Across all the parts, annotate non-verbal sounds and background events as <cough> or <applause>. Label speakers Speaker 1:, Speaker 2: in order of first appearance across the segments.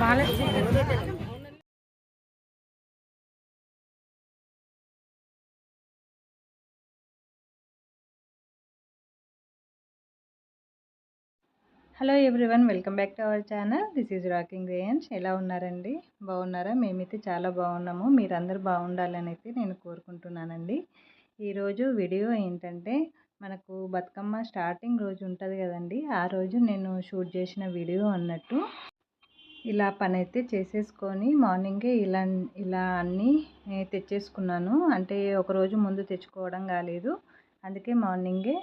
Speaker 1: Hello everyone welcome back to our channel. This is rocking range ఎలా ఉన్నారండి? బాగున్నారా? మేమైతే చాలా బాగున్నాము. మీరందరూ బాగుండాలని అయితే నేను కోరుకుంటున్నానండి. ఈరోజు వీడియో ఏంటంటే మనకు బతుకమ్మ స్టార్టింగ్ రోజు ఉంటుంది కదండి. ఆ రోజు నేను షూట్ చేసిన వీడియో అన్నట్టు ఇలా పని అయితే చేసేసుకొని మార్నింగే ఇలా ఇలా అన్నీ తెచ్చేసుకున్నాను. అంటే ఒకరోజు ముందు తెచ్చుకోవడం కాలేదు. అందుకే మార్నింగే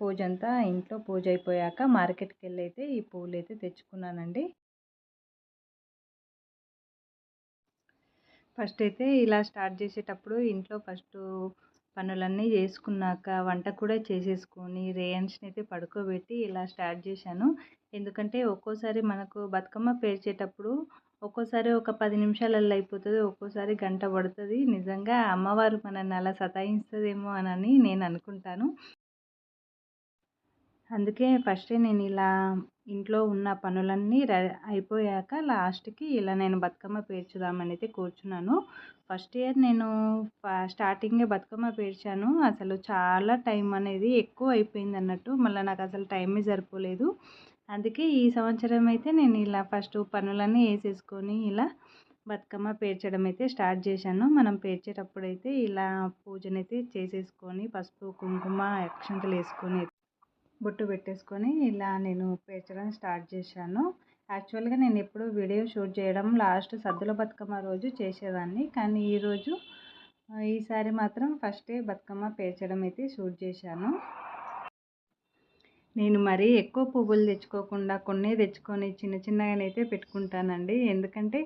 Speaker 1: పూజ అంతా ఇంట్లో పూజ అయిపోయాక మార్కెట్కి వెళ్ళి అయితే ఈ పూలు అయితే తెచ్చుకున్నానండి. ఫస్ట్ అయితే ఇలా స్టార్ట్ చేసేటప్పుడు ఇంట్లో ఫస్ట్ పనులన్నీ చేసుకున్నాక వంట కూడా చేసేసుకొని రేయన్స్ని అయితే పడుకోబెట్టి ఇలా స్టార్ట్ చేశాను. ఎందుకంటే ఒక్కోసారి మనకు బతుకమ్మ పేర్చేటప్పుడు ఒక్కోసారి ఒక పది నిమిషాలలో అయిపోతుంది ఒక్కోసారి గంట పడుతుంది. నిజంగా అమ్మవారు మనల్ని అలా సతాయిస్తుందేమో అని నేను అనుకుంటాను. అందుకే ఫస్టే నేను ఇలా ఇంట్లో ఉన్న పనులన్నీ అయిపోయాక లాస్ట్కి ఇలా నేను బతుకమ్మ పేర్చుదామని అయితే కూర్చున్నాను. ఫస్ట్ ఇయర్ నేను స్టార్టింగే బతుకమ్మ పేర్చాను. అసలు చాలా టైం అనేది ఎక్కువ అయిపోయింది అన్నట్టు మళ్ళీ నాకు అసలు టైమే సరిపోలేదు. అందుకే ఈ సంవత్సరం అయితే నేను ఇలా ఫస్ట్ పనులన్నీ వేసేసుకొని ఇలా బతుకమ్మ పేర్చడం అయితే స్టార్ట్ చేశాను. మనం పేర్చేటప్పుడు అయితే ఇలా పూజనైతే చేసేసుకొని పసుపు కుంకుమ అక్షంతలు వేసుకొని బొట్టు పెట్టేసుకొని ఇలా నేను పేర్చడం స్టార్ట్ చేశాను. యాక్చువల్గా నేను ఎప్పుడు వీడియో షూట్ చేయడం లాస్ట్ సద్దుల బతుకమ్మ రోజు చేసేదాన్ని. కానీ ఈరోజు ఈసారి మాత్రం ఫస్టే బతుకమ్మ పేర్చడం అయితే షూట్ చేశాను. నేను మరీ ఎక్కువ పువ్వులు తెచ్చుకోకుండా కొన్ని తెచ్చుకొని చిన్న చిన్నగానైతే పెట్టుకుంటానండి. ఎందుకంటే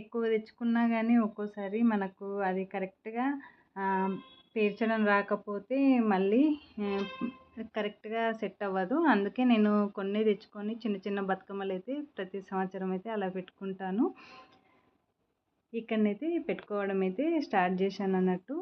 Speaker 1: ఎక్కువ తెచ్చుకున్నా కానీ ఒక్కోసారి మనకు అది కరెక్ట్గా పేర్చడం రాకపోతే మళ్ళీ కరెక్ట్గా సెట్ అవ్వదు. అందుకే నేను కొన్ని తెచ్చుకొని చిన్న చిన్న బతుకమ్మలు అయితే ప్రతి సంవత్సరం అయితే అలా పెట్టుకుంటాను. ఇక్కడనైతే పెట్టుకోవడం అయితే స్టార్ట్ చేశాను అన్నట్టు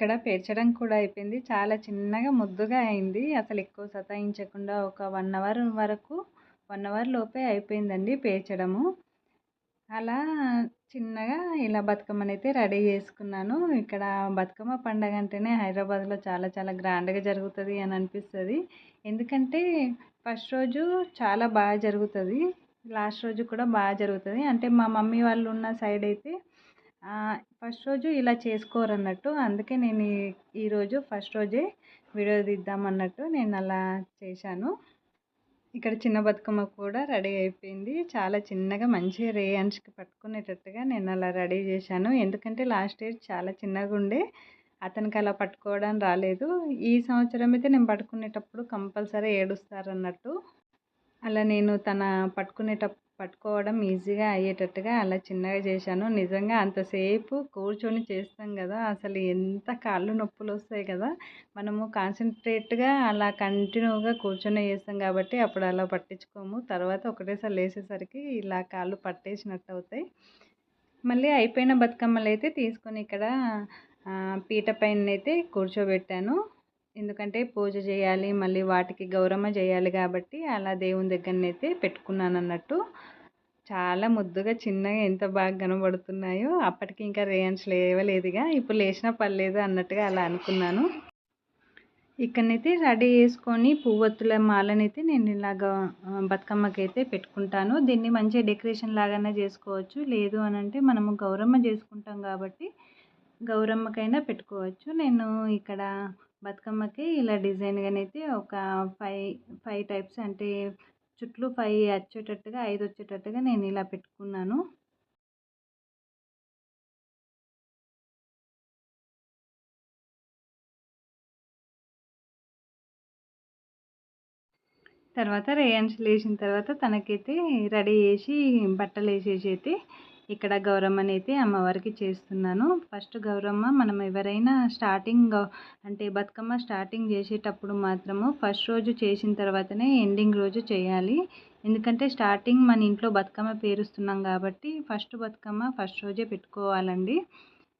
Speaker 1: ఇక్కడ పేర్చడం కూడా అయిపోయింది. చాలా చిన్నగా ముద్దుగా అయింది. అసలు ఎక్కువ సతాయించకుండా ఒక వన్ అవర్ వరకు వన్ అవర్ లోపే అయిపోయిందండి పేర్చడము. అలా చిన్నగా ఇలా బతుకమ్మని అయితే రెడీ చేసుకున్నాను. ఇక్కడ బతుకమ్మ పండగ అంటేనే హైదరాబాద్లో చాలా చాలా గ్రాండ్గా జరుగుతుంది అని అనిపిస్తుంది. ఎందుకంటే ఫస్ట్ రోజు చాలా బాగా జరుగుతుంది. లాస్ట్ రోజు కూడా బాగా జరుగుతుంది. అంటే మా మమ్మీ వాళ్ళు ఉన్న సైడ్ అయితే ఫస్ట్ రోజు ఇలా చేసుకోరు అన్నట్టు అందుకే నేను ఈరోజు ఫస్ట్ రోజే వీడియో తీద్దాం అన్నట్టు నేను అలా చేశాను. ఇక్కడ చిన్న బతుకమ్మ కూడా రెడీ అయిపోయింది. చాలా చిన్నగా మంచిగా రేయాన్స్కి పట్టుకునేటట్టుగా నేను అలా రెడీ చేశాను. ఎందుకంటే లాస్ట్ ఇయర్ చాలా చిన్నగా ఉండే. అతనికి అలా పట్టుకోవడం రాలేదు. ఈ సంవత్సరం అయితే నేను పట్టుకునేటప్పుడు కంపల్సరీ ఏడుస్తారు అన్నట్టు అలా నేను తన పట్టుకునేటప్పుడు పట్టుకోవడం ఈజీగా అయ్యేటట్టుగా అలా చిన్నగా చేశాను. నిజంగా అంతసేపు కూర్చొని చేస్తాం కదా అసలు ఎంత కాళ్ళు నొప్పులు వస్తాయి కదా. మనము కాన్సన్ట్రేట్గా అలా కంటిన్యూగా కూర్చొని చేస్తాం కాబట్టి అప్పుడు అలా పట్టించుకోము. తర్వాత ఒకటేసారి లేసేసరికి ఇలా కాళ్ళు పట్టేసినట్టు అవుతాయి. మళ్ళీ అయిపోయిన బతుకమ్మలు అయితే తీసుకొని ఇక్కడ పీట పైన అయితే కూర్చోబెట్టాను. ఎందుకంటే పూజ చేయాలి మళ్ళీ వాటికి గౌరమ్మ చేయాలి కాబట్టి అలా దేవుని దగ్గరనైతే పెట్టుకున్నాను అన్నట్టు చాలా ముద్దుగా చిన్నగా ఎంత బాగా కనబడుతున్నాయో అప్పటికి ఇంకా రేయన్స్ లేవలేదుగా. ఇప్పుడు లేచినా పర్లేదు అన్నట్టుగా అలా అనుకున్నాను. ఇక్కడనైతే రెడీ చేసుకొని పువ్వొత్తుల మాలనైతే నేను ఇలాగ బతుకమ్మకి అయితే పెట్టుకుంటాను. దీన్ని మంచిగా డెకరేషన్ లాగానే చేసుకోవచ్చు. లేదు అని అంటే మనము గౌరమ్మ చేసుకుంటాం కాబట్టి గౌరమ్మకైనా పెట్టుకోవచ్చు. నేను ఇక్కడ బతుకమ్మకి ఇలా డిజైన్గానైతే ఒక ఫైవ్ ఫైవ్ టైప్స్ అంటే చుట్లు ఫైవ్ వచ్చేటట్టుగా ఐదు వచ్చేటట్టుగా నేను ఇలా పెట్టుకున్నాను. తర్వాత రేయాన్స్ వేసిన తర్వాత తనకైతే రెడీ చేసి బట్టలు వేసేసి అయితే ఇక్కడ గౌరమ్మని అయితే అమ్మవారికి చేస్తున్నాను. ఫస్ట్ గౌరమ్మ మనం ఎవరైనా స్టార్టింగ్ అంటే బతుకమ్మ స్టార్టింగ్ చేసేటప్పుడు మాత్రము ఫస్ట్ రోజు చేసిన తర్వాతనే ఎండింగ్ రోజు చేయాలి. ఎందుకంటే స్టార్టింగ్ మన ఇంట్లో బతుకమ్మ పేరుస్తున్నాం కాబట్టి ఫస్ట్ బతుకమ్మ ఫస్ట్ రోజే పెట్టుకోవాలండి.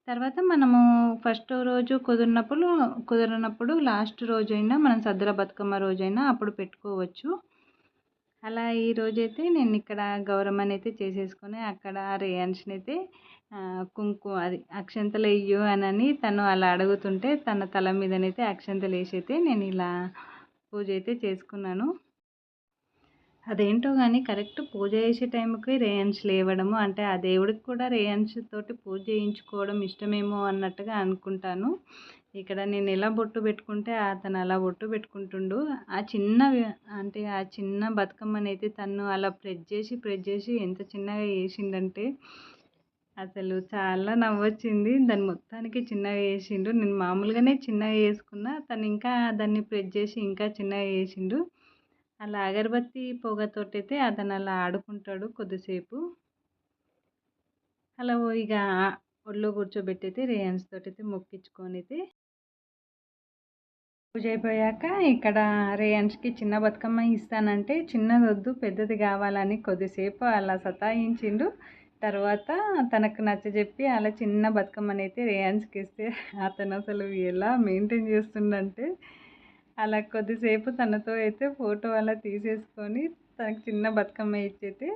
Speaker 1: తర్వాత మనము ఫస్ట్ రోజు కుదిరినప్పుడు కుదిరినప్పుడు లాస్ట్ రోజైనా మనం సద్దుల బతుకమ్మ రోజైనా అప్పుడు పెట్టుకోవచ్చు. అలా ఈరోజైతే నేను ఇక్కడ గౌరమ్మని అయితే చేసేసుకొని అక్కడ రేయాన్స్ని అయితే కుంకుమ అది అక్షంతలు వెయ్యు అని తను అలా అడుగుతుంటే తన తల మీదనైతే అక్షంతలు వేసి అయితే నేను ఇలా పూజ అయితే చేసుకున్నాను. అదేంటో కానీ కరెక్ట్ పూజ చేసే టైంకి రేయన్స్ లేవడము అంటే ఆ దేవుడికి కూడా రేయన్స్ తోటి పూజ చేయించుకోవడం ఇష్టమేమో అన్నట్టుగా అనుకుంటాను. ఇక్కడ నేను ఎలా బొట్టు పెట్టుకుంటే అతను అలా బొట్టు పెట్టుకుంటుండు. ఆ చిన్న అంటే ఆ చిన్న బతుకమ్మనైతే తను అలా ప్రెస్ చేసి ప్రెస్ చేసి ఎంత చిన్నగా వేసిండంటే అసలు చాలా నవ్వొచ్చింది. దాన్ని మొత్తానికి చిన్నగా వేసిండు నేను మామూలుగానే చిన్నగా వేసుకున్నా తను ఇంకా దాన్ని ప్రెస్ చేసి ఇంకా చిన్నగా వేసిండు అలా అగరబత్తి పొగతోటైతే అతను అలా ఆడుకుంటాడు కొద్దిసేపు. అలా ఇక ఒళ్ళో కూర్చోబెట్టయితే రేయన్స్ తోటి అయితే మొక్కించుకొని అయితే పూజ అయిపోయాక ఇక్కడ రేయన్స్కి చిన్న బతుకమ్మ ఇస్తానంటే చిన్నది వద్దు పెద్దది కావాలని కొద్దిసేపు అలా సతాయించిండు. తర్వాత తనకు నచ్చజెప్పి అలా చిన్న బతుకమ్మని అయితే రేయాన్స్కి ఇస్తే అతను అసలు ఎలా మెయింటైన్ చేస్తుండంటే అలా కొద్దిసేపు తనతో అయితే ఫోటో అలా తీసేసుకొని తనకు చిన్న బతుకమ్మ ఇచ్చైతే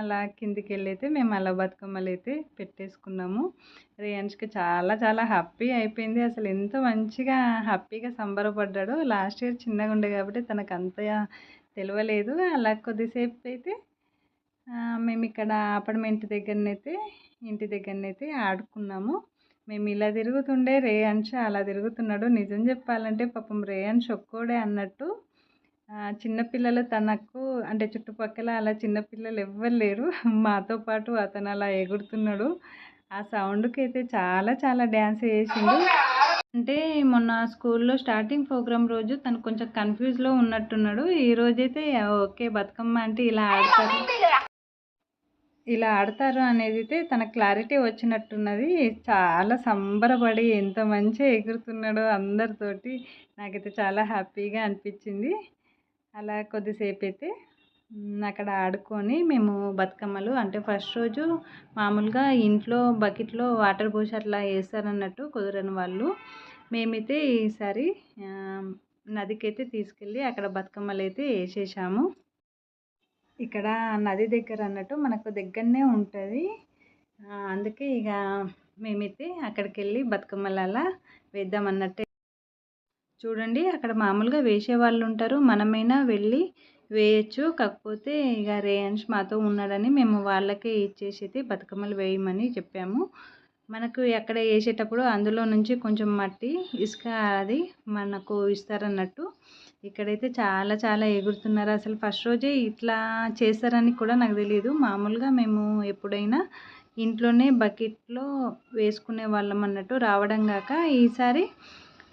Speaker 1: అలా కిందికి వెళ్ళైతే మేము అలా బతుకమ్మలు అయితే పెట్టేసుకున్నాము రేయాన్స్కి చాలా చాలా హ్యాపీ అయిపోయింది. అసలు ఎంత మంచిగా హ్యాపీగా సంబరపడ్డాడు. లాస్ట్ ఇయర్ చిన్నగా ఉండే కాబట్టి తనకు అంత తెలియలేదు అలా కొద్దిసేపు అయితే మేము ఇక్కడ అపార్ట్మెంట్ దగ్గరనైతే ఇంటి దగ్గరనైతే ఆడుకున్నాము. మేము ఇలా తిరుగుతుండే రేయాన్ష అలా తిరుగుతున్నాడు. నిజం చెప్పాలంటే పాపం రేయాన్ష్ ఒక్కోడే అన్నట్టు చిన్నపిల్లలు తనకు అంటే చుట్టుపక్కల అలా చిన్నపిల్లలు ఎవ్వరు లేరు. <laughs> మాతో పాటు అతను అలా ఎగురుతున్నాడు. ఆ సౌండ్కి అయితే చాలా చాలా డ్యాన్స్ వేసిండు అంటే మొన్న స్కూల్లో స్టార్టింగ్ ప్రోగ్రామ్ రోజు తను కొంచెం కన్ఫ్యూజ్లో ఉన్నట్టున్నాడు. ఈ రోజైతే ఓకే బతుకమ్మ అంటే ఇలా ఆడతారు. ఇలా ఆడతారు అనేది అయితే తన క్లారిటీ వచ్చినట్టున్నది. చాలా సంబరపడి ఎంత మంచిగా ఎగురుతున్నాడో అందరితోటి నాకైతే చాలా హ్యాపీగా అనిపించింది. అలా కొద్దిసేపు అయితే అక్కడ ఆడుకొని మేము బతుకమ్మలు అంటే ఫస్ట్ రోజు మామూలుగా ఇంట్లో బకెట్లో వాటర్ పోసి అట్లా వేస్తారన్నట్టు కుదరని వాళ్ళు. మేమైతే ఈసారి నదికైతే తీసుకెళ్ళి అక్కడ బతుకమ్మలు అయితే వేసేసాము. ఇక్కడ నది దగ్గర అన్నట్టు మనకు దగ్గరనే ఉంటుంది. అందుకే ఇక మేమైతే అక్కడికి వెళ్ళి బతుకమ్మలు అలా వేద్దామన్నట్టే చూడండి అక్కడ మామూలుగా వేసే వాళ్ళు ఉంటారు. మనమైనా వెళ్ళి వేయచ్చు. కాకపోతే ఇక రేయన్స్ మాతో ఉన్నాడని మేము వాళ్ళకే ఇచ్చేసి బతుకమ్మలు వేయమని చెప్పాము. మనకు ఎక్కడ వేసేటప్పుడు అందులో నుంచి కొంచెం మట్టి ఇసుక అది మనకు ఇస్తారన్నట్టు ఇక్కడైతే చాలా చాలా ఎగురుతున్నారు. అసలు ఫస్ట్ రోజే ఇట్లా చేస్తారని కూడా నాకు తెలియదు మామూలుగా మేము ఎప్పుడైనా ఇంట్లోనే బకెట్లో వేసుకునే వాళ్ళం అన్నట్టు రావడం కాక ఈసారి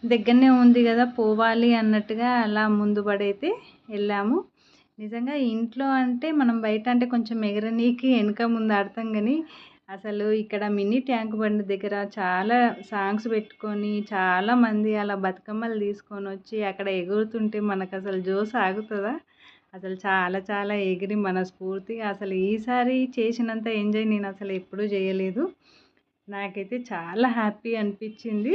Speaker 1: దగ్గరనే ఉంది కదా పోవాలి అన్నట్టుగా అలా ముందు పడైతే వెళ్ళాము. నిజంగా ఇంట్లో అంటే మనం బయట అంటే కొంచెం ఎగరనీకి వెనక ముందు ఆడతాం కానీ అసలు ఇక్కడ మినీ ట్యాంక్ బండి దగ్గర చాలా సాంగ్స్ పెట్టుకొని చాలామంది అలా బతుకమ్మలు తీసుకొని వచ్చి అక్కడ ఎగురుతుంటే మనకు అసలు జోస్ ఆగుతుందా? అసలు చాలా చాలా ఎగిరి మనస్ఫూర్తిగా అసలు ఈసారి చేసినంత ఎంజాయ్ నేను అసలు ఎప్పుడూ చేయలేదు. నాకైతే చాలా హ్యాపీ అనిపించింది.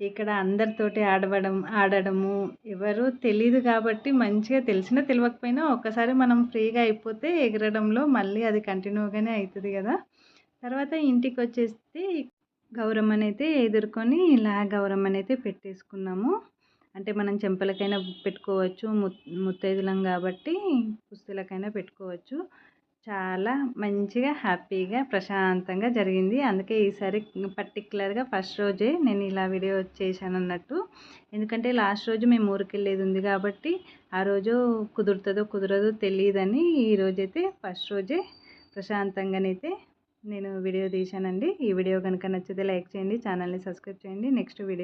Speaker 1: ఇక్కడ అందరితోటి ఆడవడం ఆడడము ఎవరు తెలియదు కాబట్టి మంచిగా తెలిసినా తెలియకపోయినా ఒక్కసారి మనం ఫ్రీగా అయిపోతే ఎగరడంలో మళ్ళీ అది కంటిన్యూగానే అవుతుంది కదా. తర్వాత ఇంటికి వచ్చేస్తే గౌరమ్మని ఎదుర్కొని ఇలా గౌరమ్మని పెట్టేసుకున్నాము. అంటే మనం చెంపలకైనా పెట్టుకోవచ్చు ముత్తైదులం కాబట్టి పుస్తులకైనా పెట్టుకోవచ్చు. చాలా మంచిగా హ్యాపీగా ప్రశాంతంగా జరిగింది. అందుకే ఈసారి పర్టికులర్గా ఫస్ట్ రోజే నేను ఇలా వీడియో చేశాను అన్నట్టు ఎందుకంటే లాస్ట్ రోజు మేము ఊరికి వెళ్ళేది ఉంది కాబట్టి ఆ రోజు కుదురుతుందో కుదరదో తెలియదని ఈ రోజైతే ఫస్ట్ రోజే ప్రశాంతంగానైతే నేను వీడియో తీశానండి. ఈ వీడియో కనుక నచ్చితే లైక్ చేయండి ఛానల్ని సబ్స్క్రైబ్ చేయండి. Next video